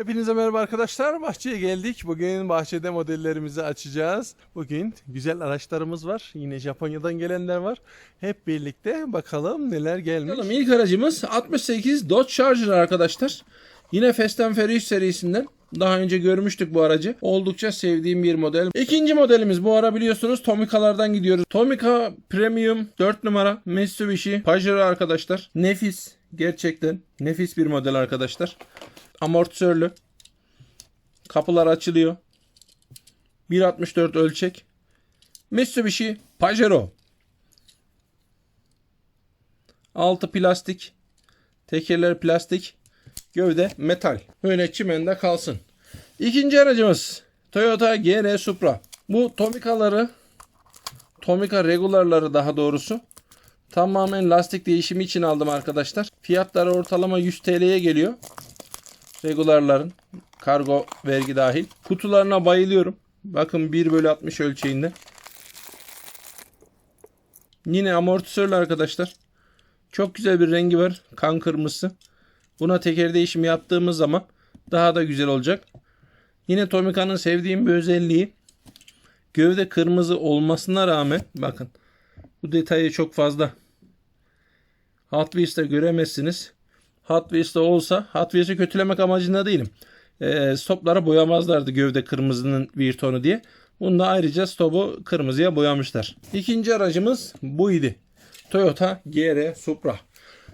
Hepinize merhaba arkadaşlar. Bahçeye geldik. Bugün bahçede modellerimizi açacağız. Bugün güzel araçlarımız var. Yine Japonya'dan gelenler var. Hep birlikte bakalım neler gelmiş. Bakalım ilk aracımız 68 Dodge Charger arkadaşlar. Yine Fast and Furious serisinden. Daha önce görmüştük bu aracı. Oldukça sevdiğim bir model. İkinci modelimiz bu ara biliyorsunuz Tomica'lardan gidiyoruz. Tomica Premium 4 numara Mitsubishi Pajero arkadaşlar. Nefis. Gerçekten nefis bir model arkadaşlar. Amortisörlü. Kapılar açılıyor. 1.64 ölçek. Mitsubishi Pajero. Altı plastik. Tekerler plastik. Gövde metal. Öyle çimende kalsın. İkinci aracımız Toyota GR Supra. Bu Tomica'ları Tomica regularları daha doğrusu tamamen lastik değişimi için aldım arkadaşlar. Fiyatları ortalama 100 TL'ye geliyor. Regularların kargo vergi dahil. Kutularına bayılıyorum. Bakın 1 bölü 60 ölçeğinde. Yine amortisörlü arkadaşlar. Çok güzel bir rengi var. Kan kırmızısı. Buna teker değişimi yaptığımız zaman daha da güzel olacak. Yine Tomica'nın sevdiğim bir özelliği gövde kırmızı olmasına rağmen bakın bu detayı çok fazla Hot Wheels'te göremezsiniz. Hot Wheels'te olsa Hot Wheels'i kötülemek amacında değilim. Ee, stoplara boyamazlardı gövde kırmızının bir tonu diye. Bunda ayrıca stopu kırmızıya boyamışlar. İkinci aracımız buydu. Toyota GR Supra.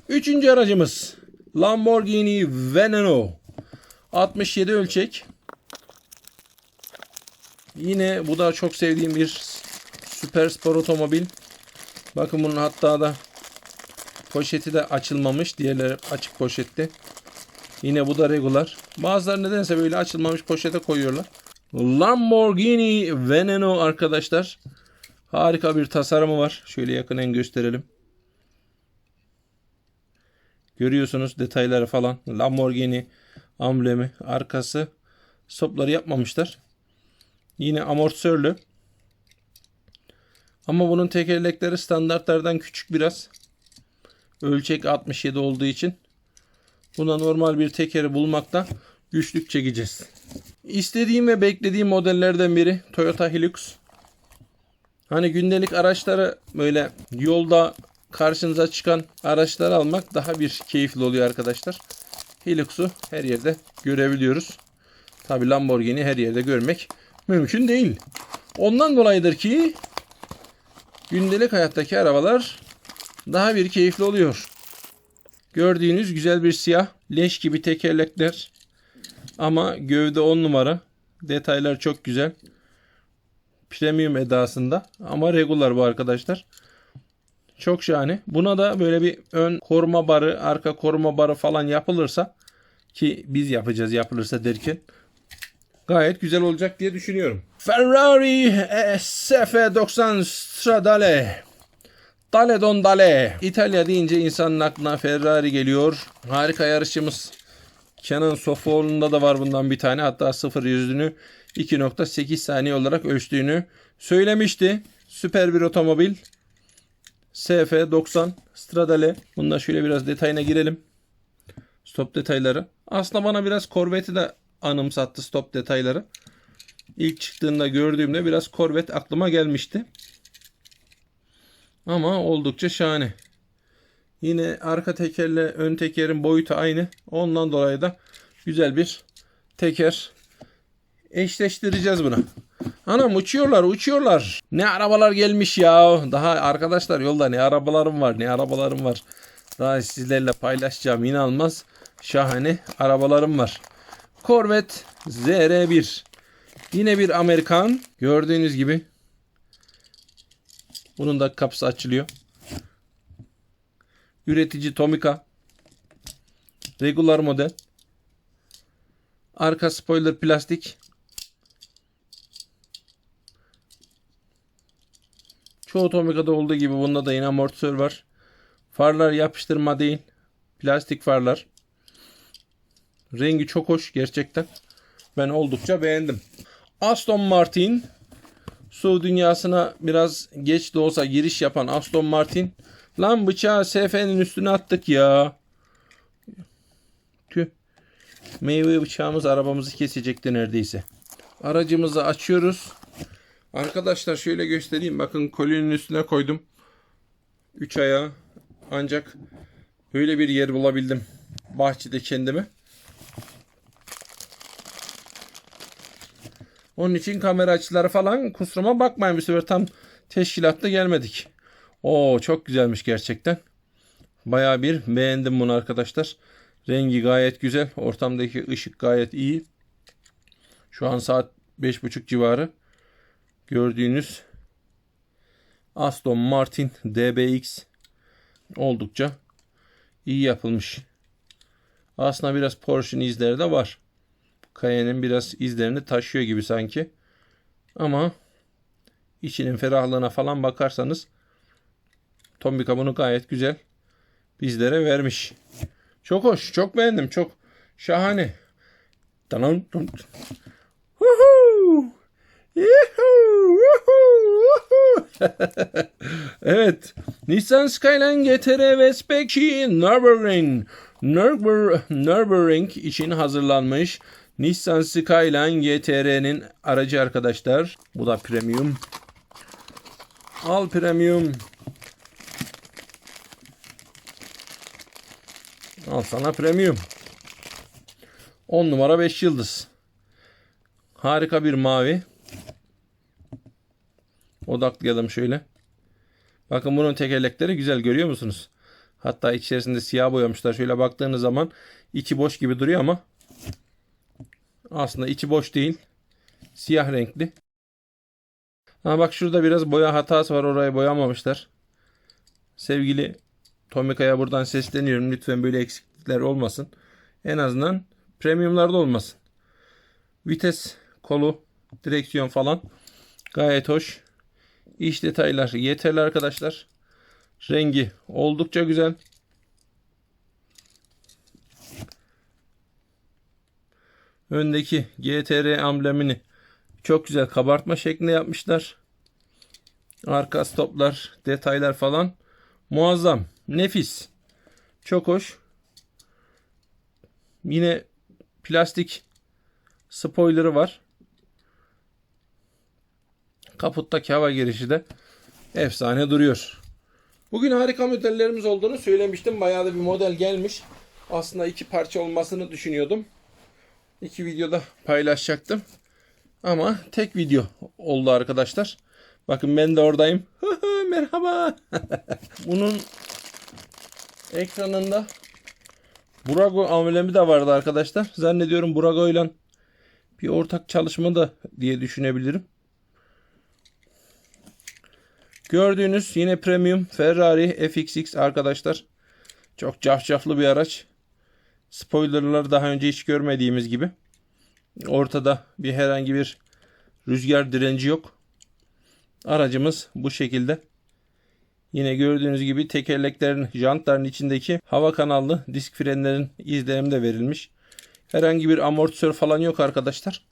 Üçüncü aracımız Lamborghini Veneno. 67 ölçek. Yine bu da çok sevdiğim bir süper spor otomobil. Bakın bunun hatta da poşeti de açılmamış. Diğerleri açık poşetti. Yine bu da regular. Bazıları nedense böyle açılmamış poşete koyuyorlar. Lamborghini Veneno arkadaşlar. Harika bir tasarımı var. Şöyle yakından gösterelim. Görüyorsunuz detayları falan. Lamborghini amblemi arkası. Stopları yapmamışlar. Yine amortisörlü. Ama bunun tekerlekleri standartlardan küçük biraz. Ölçek 67 olduğu için. Buna normal bir tekeri bulmakta güçlük çekeceğiz. İstediğim ve beklediğim modellerden biri Toyota Hilux. Hani gündelik araçları böyle yolda karşınıza çıkan araçları almak daha bir keyifli oluyor arkadaşlar. Hilux'u her yerde görebiliyoruz. Tabi Lamborghini her yerde görmek mümkün değil. Ondan dolayıdır ki gündelik hayattaki arabalar daha bir keyifli oluyor. Gördüğünüz güzel bir siyah leş gibi tekerlekler ama gövde 10 numara. Detaylar çok güzel. Premium edasında ama regular bu arkadaşlar. Çok şahane. Buna da böyle bir ön koruma barı, arka koruma barı falan yapılırsa ki biz yapacağız yapılırsa derken gayet güzel olacak diye düşünüyorum. Ferrari SF90 Stradale. Dale Don Dale. İtalya deyince insanın aklına Ferrari geliyor. Harika yarışımız. Kenan Sofoğlu'nda da var bundan bir tane. Hatta sıfır yüzünü 2.8 saniye olarak ölçtüğünü söylemişti. Süper bir otomobil. SF90 Stradale. Bunda şöyle biraz detayına girelim. Stop detayları. Aslında bana biraz Corvette'i de anımsattı stop detayları. İlk çıktığında gördüğümde biraz Corvette aklıma gelmişti. Ama oldukça şahane. Yine arka tekerle ön tekerin boyutu aynı. Ondan dolayı da güzel bir teker eşleştireceğiz bunu. Anam uçuyorlar uçuyorlar. Ne arabalar gelmiş ya. Daha arkadaşlar yolda ne arabalarım var ne arabalarım var. Daha sizlerle paylaşacağım inanılmaz şahane arabalarım var. Corvette ZR1. Yine bir Amerikan. Gördüğünüz gibi. Bunun da kapısı açılıyor. Üretici Tomica. Regular model. Arka spoiler plastik. Çoğu Tomica'da olduğu gibi bunda da yine amortisör var. Farlar yapıştırma değil. Plastik farlar. Rengi çok hoş gerçekten. Ben oldukça beğendim. Aston Martin su dünyasına biraz geç de olsa giriş yapan Aston Martin. Lan bıçağı SF'nin üstüne attık ya. Tüh. Meyve bıçağımız arabamızı kesecekti neredeyse. Aracımızı açıyoruz. Arkadaşlar şöyle göstereyim. Bakın kolinin üstüne koydum. 3 ayağı. Ancak böyle bir yer bulabildim. Bahçede kendime. Onun için kamera açıları falan kusuruma bakmayın. Bir sefer tam teşkilatta gelmedik. Oo çok güzelmiş gerçekten. Baya bir beğendim bunu arkadaşlar. Rengi gayet güzel. Ortamdaki ışık gayet iyi. Şu an saat 5.30 civarı. Gördüğünüz Aston Martin DBX oldukça iyi yapılmış. Aslında biraz Porsche'nin izleri de var. Cayenne'in biraz izlerini taşıyor gibi sanki. Ama içinin ferahlığına falan bakarsanız Tombika bunu gayet güzel bizlere vermiş. Çok hoş, çok beğendim, çok şahane. Evet. Nissan Skyline GTR ve Specchi Nürburgring Nürburgring Nürburgring için hazırlanmış Nissan Skyline GTR'nin aracı arkadaşlar. Bu da premium. Al premium. Al sana premium. 10 numara 5 yıldız. Harika bir mavi. Odaklayalım şöyle. Bakın bunun tekerlekleri güzel görüyor musunuz? Hatta içerisinde siyah boyamışlar. Şöyle baktığınız zaman içi boş gibi duruyor ama aslında içi boş değil. Siyah renkli. Ha bak şurada biraz boya hatası var. Orayı boyamamışlar. Sevgili Tomika'ya buradan sesleniyorum. Lütfen böyle eksiklikler olmasın. En azından premiumlarda olmasın. Vites kolu, direksiyon falan gayet hoş. İç detaylar yeterli arkadaşlar. Rengi oldukça güzel. Öndeki GTR amblemini çok güzel kabartma şeklinde yapmışlar. Arka stoplar, detaylar falan muazzam, nefis. Çok hoş. Yine plastik spoiler'ı var. Kaputtaki hava girişi de efsane duruyor. Bugün harika modellerimiz olduğunu söylemiştim. Bayağı da bir model gelmiş. Aslında iki parça olmasını düşünüyordum. İki videoda paylaşacaktım. Ama tek video oldu arkadaşlar. Bakın ben de oradayım. Merhaba. Bunun ekranında Burago amblemi de vardı arkadaşlar. Zannediyorum Burago ile bir ortak çalışma da diye düşünebilirim. Gördüğünüz yine premium Ferrari FXX arkadaşlar. Çok cafcaflı bir araç. Spoilerları daha önce hiç görmediğimiz gibi. Ortada bir herhangi bir rüzgar direnci yok. Aracımız bu şekilde. Yine gördüğünüz gibi tekerleklerin, jantların içindeki hava kanallı disk frenlerin izlenim de verilmiş. Herhangi bir amortisör falan yok arkadaşlar.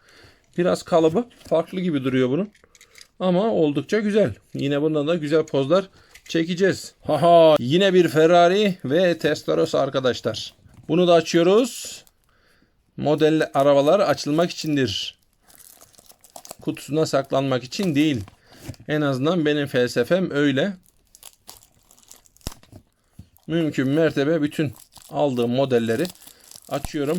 Biraz kalıbı farklı gibi duruyor bunun. Ama oldukça güzel. Yine bundan da güzel pozlar çekeceğiz. Haha yine bir Ferrari ve Testarossa arkadaşlar. Bunu da açıyoruz. Model arabalar açılmak içindir. Kutusuna saklanmak için değil. En azından benim felsefem öyle. Mümkün mertebe bütün aldığım modelleri açıyorum.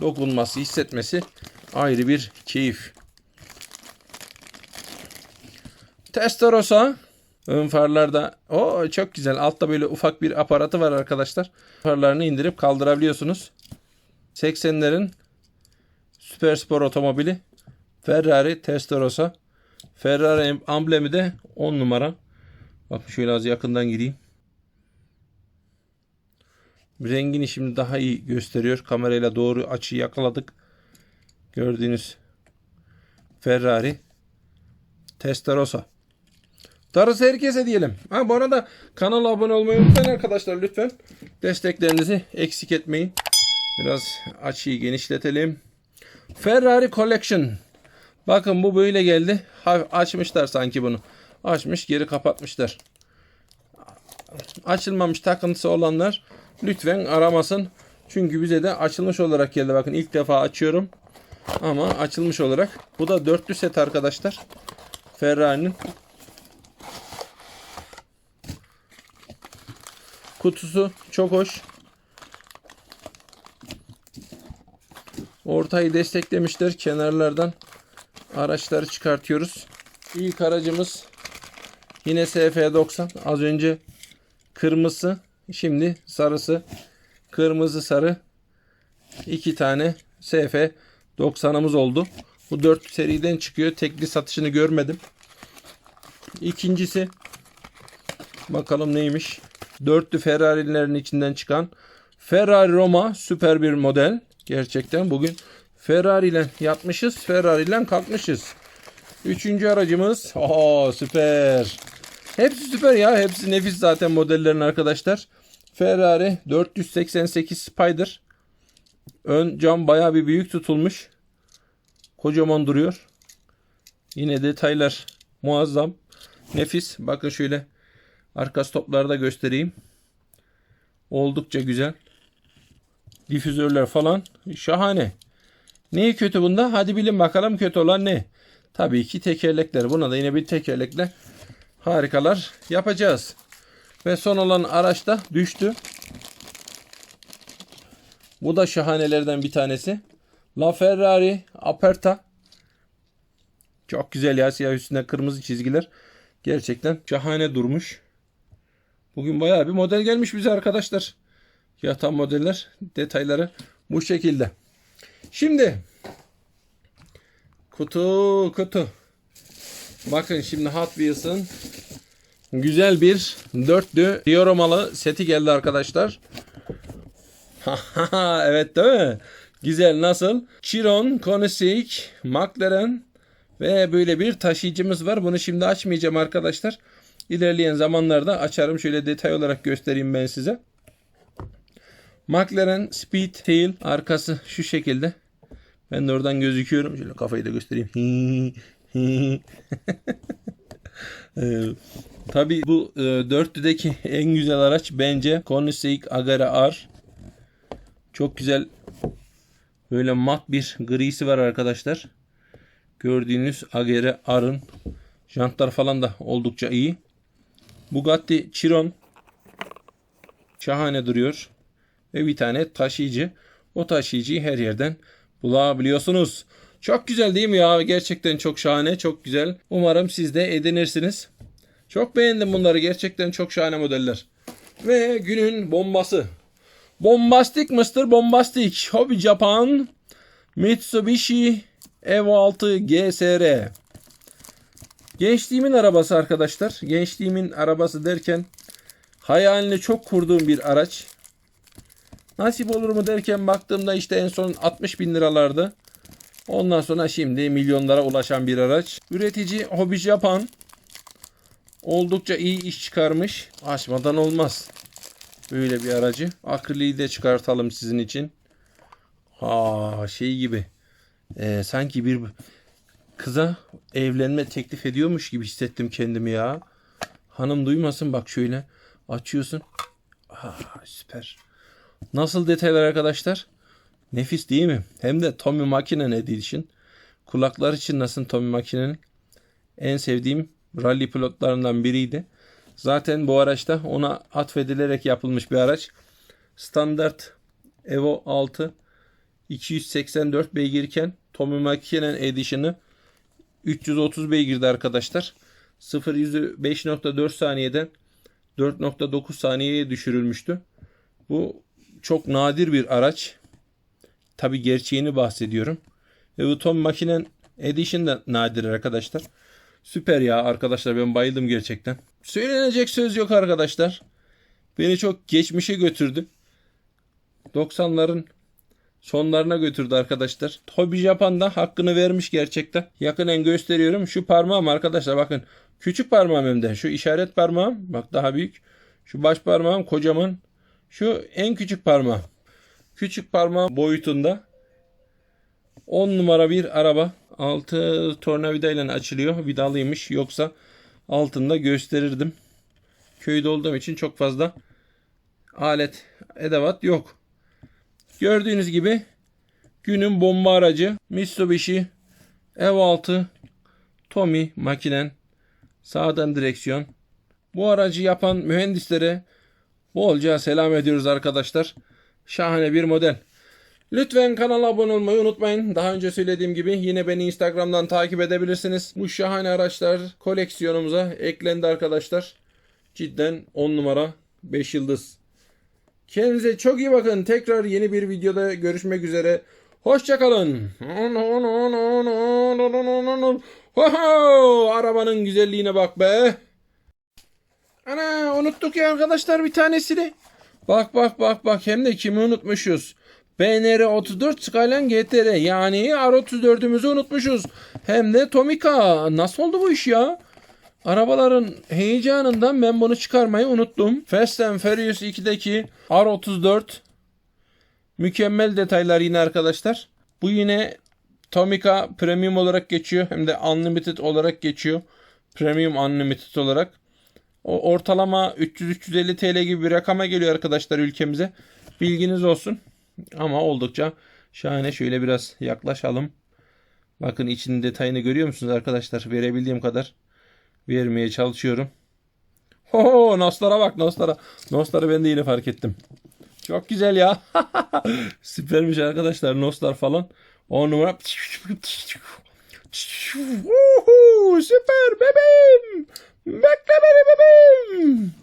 Dokunması, hissetmesi ayrı bir keyif. Testarossa ön farlarda o çok güzel. Altta böyle ufak bir aparatı var arkadaşlar. Farlarını indirip kaldırabiliyorsunuz. 80'lerin süper spor otomobili Ferrari Testarossa. Ferrari amblemi de 10 numara. Bak şöyle az yakından gideyim. Rengini şimdi daha iyi gösteriyor. Kamerayla doğru açıyı yakaladık. Gördüğünüz Ferrari Testarossa. Darısı herkese diyelim. Ha, bu arada kanala abone olmayı unutmayın arkadaşlar lütfen. Desteklerinizi eksik etmeyin. Biraz açıyı genişletelim. Ferrari Collection. Bakın bu böyle geldi. Ha, açmışlar sanki bunu. Açmış geri kapatmışlar. Açılmamış takıntısı olanlar lütfen aramasın. Çünkü bize de açılmış olarak geldi. Bakın ilk defa açıyorum. Ama açılmış olarak. Bu da dörtlü set arkadaşlar. Ferrari'nin. Kutusu çok hoş. Ortayı desteklemişler. Kenarlardan araçları çıkartıyoruz. İlk aracımız yine SF90. Az önce kırmızı, şimdi sarısı. Kırmızı sarı iki tane SF90'ımız oldu. Bu 4 seriden çıkıyor. Tekli satışını görmedim. İkincisi bakalım neymiş. Dörtlü Ferrari'lerin içinden çıkan Ferrari Roma süper bir model. Gerçekten bugün Ferrari ile yatmışız. Ferrari ile kalkmışız. Üçüncü aracımız. Oo süper. Hepsi süper ya. Hepsi nefis zaten modellerin arkadaşlar. Ferrari 488 Spider. Ön cam baya bir büyük tutulmuş. Kocaman duruyor. Yine detaylar muazzam. Nefis. Bakın şöyle arka stopları da göstereyim. Oldukça güzel. Difüzörler falan şahane. Neyi kötü bunda? Hadi bilin bakalım kötü olan ne? Tabii ki tekerlekler. Buna da yine bir tekerlekle harikalar yapacağız. Ve son olan araç da düştü. Bu da şahanelerden bir tanesi. La Ferrari Aperta. Çok güzel ya siyah üstünde kırmızı çizgiler. Gerçekten şahane durmuş. Bugün bayağı bir model gelmiş bize arkadaşlar. Yatan modeller detayları bu şekilde. Şimdi kutu kutu. Bakın şimdi Hot Wheels'ın güzel bir dörtlü dioramalı seti geldi arkadaşlar. evet değil mi? Güzel nasıl? Chiron, Koenigsegg, McLaren ve böyle bir taşıyıcımız var. Bunu şimdi açmayacağım arkadaşlar. İlerleyen zamanlarda açarım. Şöyle detay olarak göstereyim ben size. McLaren Speed Tail arkası şu şekilde. Ben de oradan gözüküyorum. Şöyle kafayı da göstereyim. ee, tabii bu e, dörtlüdeki en güzel araç bence Koenigsegg Agera R. Çok güzel böyle mat bir grisi var arkadaşlar. Gördüğünüz Agera R'ın jantlar falan da oldukça iyi. Bugatti Chiron şahane duruyor. Ve bir tane taşıyıcı. O taşıyıcıyı her yerden bulabiliyorsunuz. Çok güzel değil mi ya? Gerçekten çok şahane, çok güzel. Umarım siz de edinirsiniz. Çok beğendim bunları. Gerçekten çok şahane modeller. Ve günün bombası. Bombastik Mr. Bombastic. Hobby Japan. Mitsubishi Evo 6 GSR. Gençliğimin arabası arkadaşlar. Gençliğimin arabası derken hayalini çok kurduğum bir araç. Nasip olur mu derken baktığımda işte en son 60 bin liralardı. Ondan sonra şimdi milyonlara ulaşan bir araç. Üretici Hobby Japan. Oldukça iyi iş çıkarmış. Açmadan olmaz. Böyle bir aracı. Akriliği de çıkartalım sizin için. Ha şey gibi. Ee, sanki bir kıza evlenme teklif ediyormuş gibi hissettim kendimi ya. Hanım duymasın bak şöyle açıyorsun. Aa, süper. Nasıl detaylar arkadaşlar? Nefis değil mi? Hem de Tommy Makinen Edition. Kulaklar için nasıl Tommy Makinen'in en sevdiğim rally pilotlarından biriydi. Zaten bu araçta ona atfedilerek yapılmış bir araç. Standart Evo 6 284 beygirken Tommy Makinen Edition'ı 330 beygirdi arkadaşlar. 0 yüzü 5.4 saniyeden 4.9 saniyeye düşürülmüştü. Bu çok nadir bir araç. Tabi gerçeğini bahsediyorum. Ve bu Tom Makinen Edition da nadir arkadaşlar. Süper ya arkadaşlar ben bayıldım gerçekten. Söylenecek söz yok arkadaşlar. Beni çok geçmişe götürdü. 90'ların sonlarına götürdü arkadaşlar. Hobby Japan da hakkını vermiş gerçekten. Yakından gösteriyorum. Şu parmağım arkadaşlar bakın. Küçük parmağım hem de. Şu işaret parmağım. Bak daha büyük. Şu baş parmağım kocaman. Şu en küçük parmağım. Küçük parmağım boyutunda. 10 numara bir araba. Altı tornavida ile açılıyor. Vidalıymış. Yoksa altında gösterirdim. Köyde olduğum için çok fazla alet edevat yok. Gördüğünüz gibi günün bomba aracı Mitsubishi Ev6 Tommy makinen sağdan direksiyon. Bu aracı yapan mühendislere bolca selam ediyoruz arkadaşlar. Şahane bir model. Lütfen kanala abone olmayı unutmayın. Daha önce söylediğim gibi yine beni Instagram'dan takip edebilirsiniz. Bu şahane araçlar koleksiyonumuza eklendi arkadaşlar. Cidden 10 numara 5 yıldız. Kendinize çok iyi bakın. Tekrar yeni bir videoda görüşmek üzere. Hoşçakalın. Oho, arabanın güzelliğine bak be. Ana unuttuk ya arkadaşlar bir tanesini. Bak bak bak bak hem de kimi unutmuşuz. BNR 34 Skyline GTR yani R34'ümüzü unutmuşuz. Hem de Tomica. Nasıl oldu bu iş ya? Arabaların heyecanından ben bunu çıkarmayı unuttum. Fast and Furious 2'deki R34 mükemmel detaylar yine arkadaşlar. Bu yine Tomica Premium olarak geçiyor. Hem de Unlimited olarak geçiyor. Premium Unlimited olarak. O ortalama 300-350 TL gibi bir rakama geliyor arkadaşlar ülkemize. Bilginiz olsun. Ama oldukça şahane. Şöyle biraz yaklaşalım. Bakın içinin detayını görüyor musunuz arkadaşlar? Verebildiğim kadar vermeye çalışıyorum. Ho, Noslara bak Noslara. Nosları ben de yine fark ettim. Çok güzel ya. Süpermiş arkadaşlar Noslar falan. 10 numara. Süper bebeğim. Bekle beni bebeğim.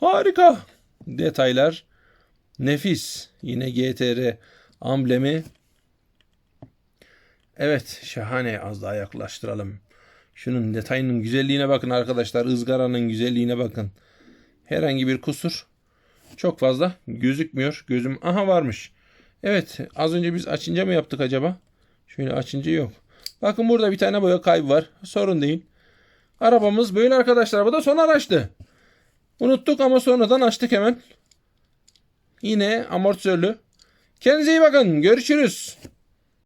Harika. Detaylar nefis. Yine GTR amblemi. Evet şahane az daha yaklaştıralım. Şunun detayının güzelliğine bakın arkadaşlar. ızgaranın güzelliğine bakın. Herhangi bir kusur çok fazla gözükmüyor. Gözüm aha varmış. Evet az önce biz açınca mı yaptık acaba? Şöyle açınca yok. Bakın burada bir tane boya kaybı var. Sorun değil. Arabamız böyle arkadaşlar. Bu da son araçtı. Unuttuk ama sonradan açtık hemen. Yine amortisörlü. Kendinize iyi bakın. Görüşürüz.